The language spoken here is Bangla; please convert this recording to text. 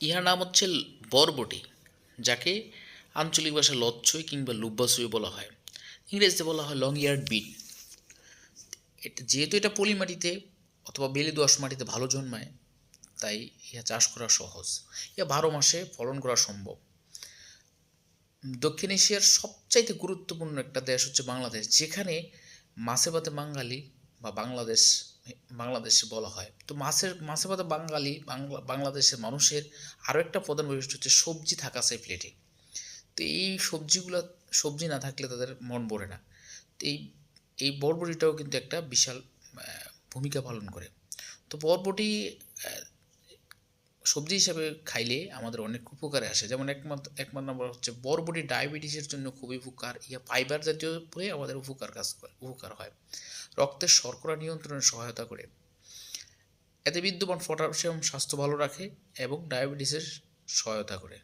ইহার নাম হচ্ছে বরবটি, যাকে আঞ্চলিক ভাষায় লচ্ছই কিংবা লুব্বাসই বলা হয়। ইংরেজিতে বলা হয় লং ইয়ার্ড বিট এটা, যেহেতু এটা পলি মাটিতে অথবা বেলে দোআঁশ মাটিতে ভালো জন্মায়, তাই ইহা চাষ করা সহজ। ইহা বারো মাসে ফলন করা সম্ভব। দক্ষিণ এশিয়ার সবচাইতে গুরুত্বপূর্ণ একটা দেশ হচ্ছে বাংলাদেশ, যেখানে মাছে ভাতে বাঙালি বা বাংলাদেশ বাংলাদেশ বলা হয়। তো মাছের মাছে ভাতে বাঙালি, বাংলা, বাংলাদেশের মানুষের আরও একটা প্রধান বৈশিষ্ট্য হচ্ছে সবজি থাকা সেই প্লেটে তো এই সবজিগুলো, সবজি না থাকলে তাদের মন ভরে না। তো এই এই বরবটিটাও কিন্তু একটা বিশাল ভূমিকা পালন করে। তো বরবটি সবজি হিসাবে খাইলে আমাদের অনেক উপকারে আসে। যেমন একমাত্র একমাত্র নম্বর হচ্ছে বরবটি ডায়াবেটিসের জন্য খুবই উপকার। ইয়া ফাইবার জাতীয় হয়ে আমাদের উপকার কাজ করে, উপকার হয়। রক্তের শর্করা নিয়ন্ত্রণে সহায়তা করে। এতে বিদ্যমান পটাশিয়াম স্বাস্থ্য ভালো রাখে এবং ডায়াবেটিসের সহায়তা করে।